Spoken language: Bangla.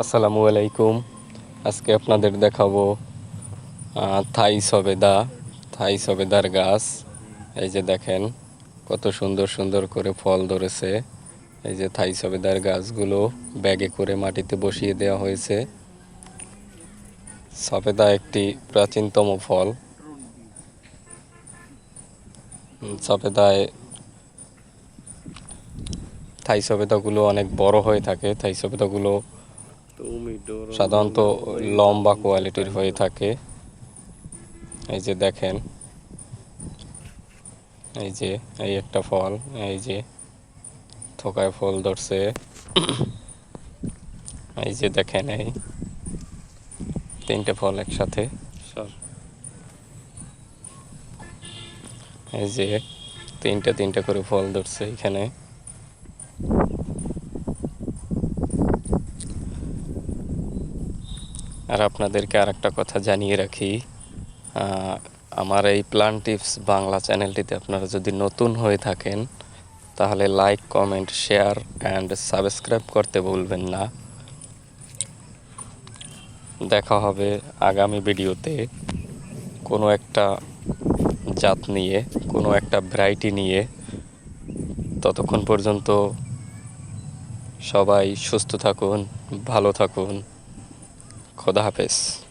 আসসালামু আলাইকুম। আজকে আপনাদের দেখাবো থাই সবেদা, থাই সবেদার গাছ। এই যে দেখেন, কত সুন্দর সুন্দর করে ফল ধরেছে। এই যে থাই সবেদার গাছগুলো ব্যাগে করে মাটিতে বসিয়ে দেওয়া হয়েছে। সবেদা একটি প্রাচীনতম ফল। সবেদায় থাই সবেদাগুলো অনেক বড় হয়ে থাকে। থাই সবেদাগুলো সাধারণত লম্বা কোয়ালিটির হয়ে থাকে। এই যে দেখেন। এই যে এই একটা ফল এই যে থোকায় ফল ধরছে। এই যে দেখেন এই তিনটে ফল একসাথে। এই যে তিনটে তিনটে করে ফল ধরছে এখানে। আর আপনাদেরকে আর একটা কথা জানিয়ে রাখি। আমার এই প্লান টিপস বাংলা চ্যানেলটিতে আপনারা যদি নতুন হয়ে থাকেন, তাহলে like comment share and subscribe করতে ভুলবেন না। দেখা হবে আগামী ভিডিওতে কোনো একটা জাত নিয়ে, কোনো একটা ভ্যারাইটি নিয়ে। ততক্ষণ পর্যন্ত সবাই সুস্থ থাকুন, ভালো থাকুন। خداحافظ.